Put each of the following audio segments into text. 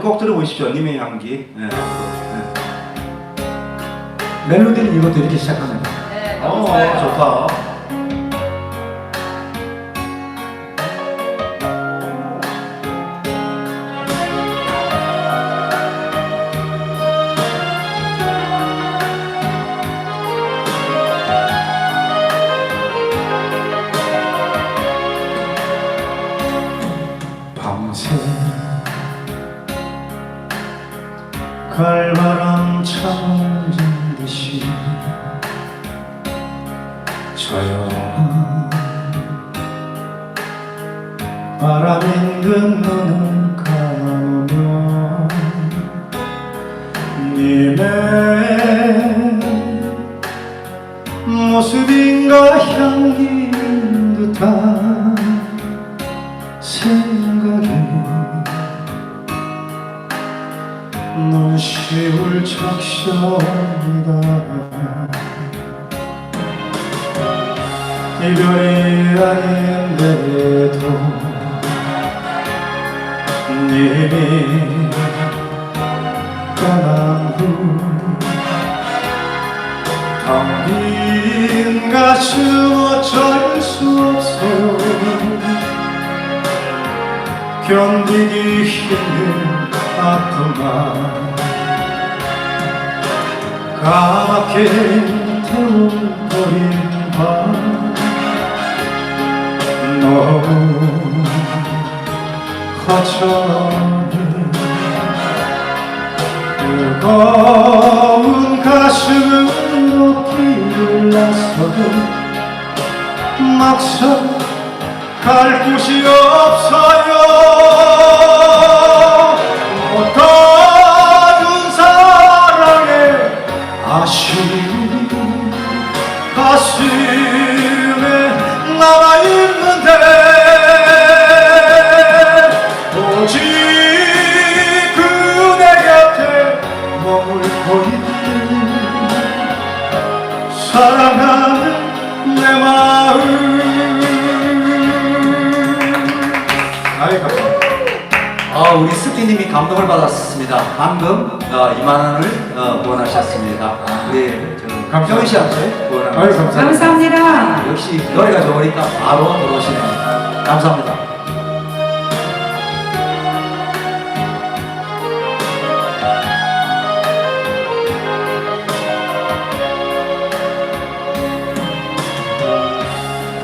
꼭 들어보십시오. 님의 향기. 네. 네. 멜로디는 이것도 이렇게 시작합니다. 네, 어. 좋다. 갈바람 찾은 듯이 조용한 바람인 듯 적셔니다. 이별이 아닌데도 님이 떠난 후 텅빈 가슴 어쩔 수 없어요. 견디기 힘든 아픔만 까맣게 태워버린 밤. 너무 허전해 뜨거운 가슴으로 나서도 막상 갈 곳이 없어요 사랑하는 내 마음 아이 감사합니다 아, 우리 스키님이 감동을 받았습니다. 방금 어, 2만 원을 어, 후원하셨습니다. 우리 저 감사합니다. 씨한테 후원합니다. 아유 감사합니다 감사합니다. 역시 노래가 좋으니까 바로 들어오시네요. 감사합니다.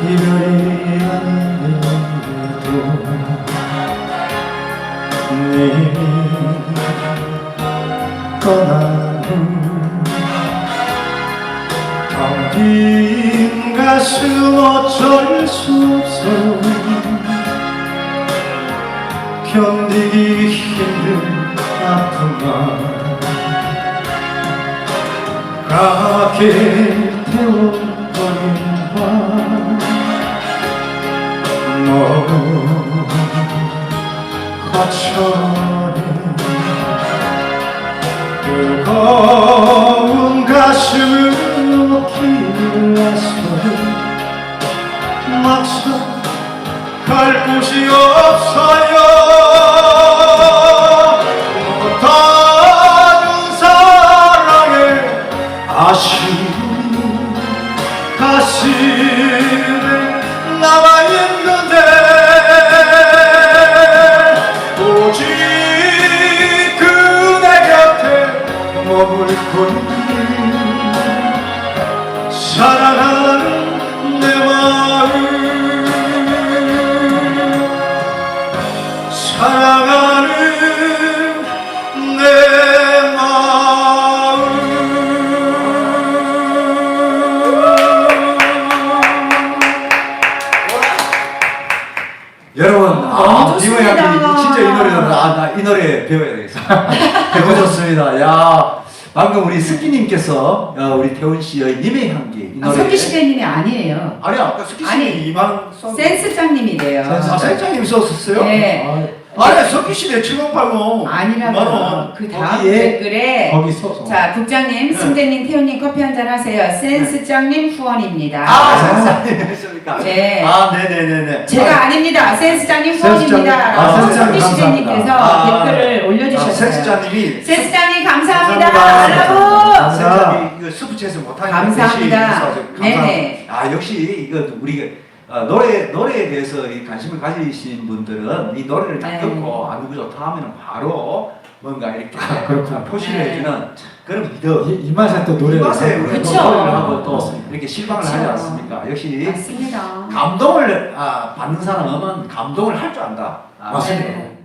이별이 님이 떠난 후텅빈 가슴 어쩔 수 없어요 견디기 힘든 아픔만 까맣게 허전해 있는 사랑하는 내 마음 사랑하는 내 마음 여러분, 아, 너무 이모 양이 좋습니다. 진짜 이 노래, 아, 나 이 노래 배워야 되겠어. 너무 좋습니다. 야, 방금 우리 스키님께서 어, 우리 태훈 씨의 님의 향기 이 아, 노래. 석기 시대님이 아니에요. 아니 아까 스키 씨 아니, 2만 원 썼. 센스장님이래요. 아, 센장님 썼었어요? 네. 아니 석기 씨네 708원. 아니라고요. 그 다음 거기에- 댓글에 거기 써서 자 국장님, 네. 승재님, 태훈님 커피 한잔 하세요. 센스장님 후원입니다. 아, 센장님 했습니까? 네. 아, 네네네네. 제가 아닙니다. 센스장님 센스장님. 후원입니다. 아, 라고 센스장님 석기 시대님께서. 아, 댓글을 아, 올려주셨어요. 센스장님이 센스장님 감사합니다. 감사합니다. 여러분. 센스장님이 이거 스프챗을 못하는 감사합니다. 네네. 아 역시 이거 우리 어, 노래 노래에 대해서 이 관심을 가지신 분들은 이 노래를 딱 네. 듣고 아 누구 좋다 하면은 바로 뭔가 이렇게 아, 그렇구나. 표시를 네. 해주는 그런 리더. 이, 이 맛에 또 노래를 맛에 하고 또 그쵸. 노래를 하고 또 맞습니다. 이렇게 실망을 그쵸. 하지 않습니까? 역시 맞습니다. 감동을 아, 받는 사람은 감동을 할 줄 안다. 아, 맞습니다. 네.